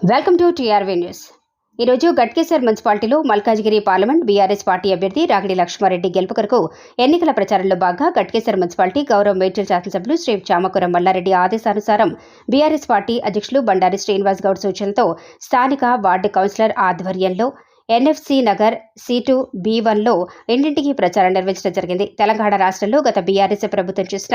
Welcome to TRV news ఈరోజు గట్కేశ్వర్ మున్సిపాలిటీలో Malkajgiri parliament BRS party అభ్యర్థి రాగిడి లక్ష్మారెడ్డి గెలుపు కొరకు ఎన్నికల ప్రచారంలో భాగంగా గట్కేశ్వర్ మున్సిపాలిటీ గౌరవ మేడ్చల్ శాసనసభ్యులు శ్రీ చామకురం మల్లారెడ్డి ఆదేశానుసారం బీఆర్ఎస్ పార్టీ అధ్యక్షులు బండారి శ్రీనివాస్ గౌడ్ సూచనలతో స్థానిక వార్డు కౌన్సిలర్ ఆధ్వర్యంలో ఎన్ఎఫ్సి నగర్ సీటు బి వన్లో ఇంటింటికి ప్రచారం నిర్వహించడం జరిగింది. తెలంగాణ రాష్ట్రంలో గత బీఆర్ఎస్ ప్రభుత్వం చేసిన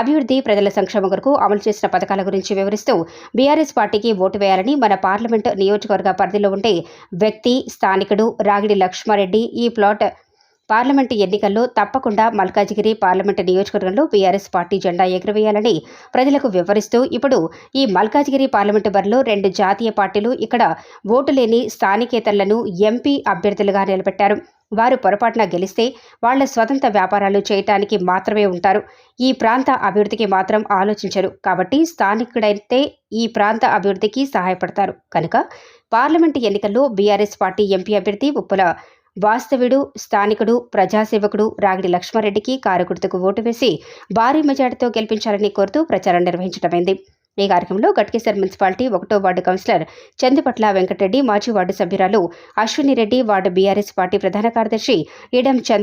అభివృద్ధి ప్రజల సంక్షేమం కొరకు అమలు చేసిన పథకాల గురించి వివరిస్తూ బీఆర్ఎస్ పార్టీకి ఓటు వేయాలని మన పార్లమెంటు నియోజకవర్గ పరిధిలో ఉండే వ్యక్తి స్థానికుడు రాగిడి లక్ష్మారెడ్డి ఈ ప్లాట్ పార్లమెంటు ఎన్నికల్లో తప్పకుండా మల్కాజిగిరి పార్లమెంటు నియోజకవర్గంలో బీఆర్ఎస్ పార్టీ జెండా ఎగురవేయాలని ప్రజలకు వివరిస్తూ ఇప్పుడు ఈ మల్కాజిగిరి పార్లమెంటు బరిలో రెండు జాతీయ పార్టీలు ఇక్కడ ఓటు లేని స్థానికేతరులను ఎంపీ అభ్యర్థులుగా నిలబెట్టారు. వారు పొరపాటున గెలిస్తే వాళ్ళ స్వతంత్ర వ్యాపారాలు చేయటానికి మాత్రమే ఉంటారు. ఈ ప్రాంత అభివృద్ధికి మాత్రం ఆలోచించరు. కాబట్టి స్థానికుడైతే ఈ ప్రాంత అభివృద్ధికి సహాయపడతారు. కనుక పార్లమెంటు ఎన్నికల్లో బీఆర్ఎస్ పార్టీ ఎంపీ అభ్యర్థి ఉప్పుల వాస్తవుడు స్థానికుడు ప్రజాసేవకుడు రాగిడి లక్ష్మారెడ్డికి కారు ఓటు వేసి భారీ మెజార్టీతో గెలిపించాలని కోరుతూ ప్రచారం నిర్వహించడమైంది. ఈ కార్యక్రమంలో గట్కేసర్ మున్సిపాలిటీ ఒకటో వార్డు కౌన్సిలర్ చందుపట్ల వెంకటరెడ్డి మాజీ వార్డు సభ్యురాలు Ashwini Reddy ward BRS party ప్రధాన కార్యదర్శి ఈడం చంద్ర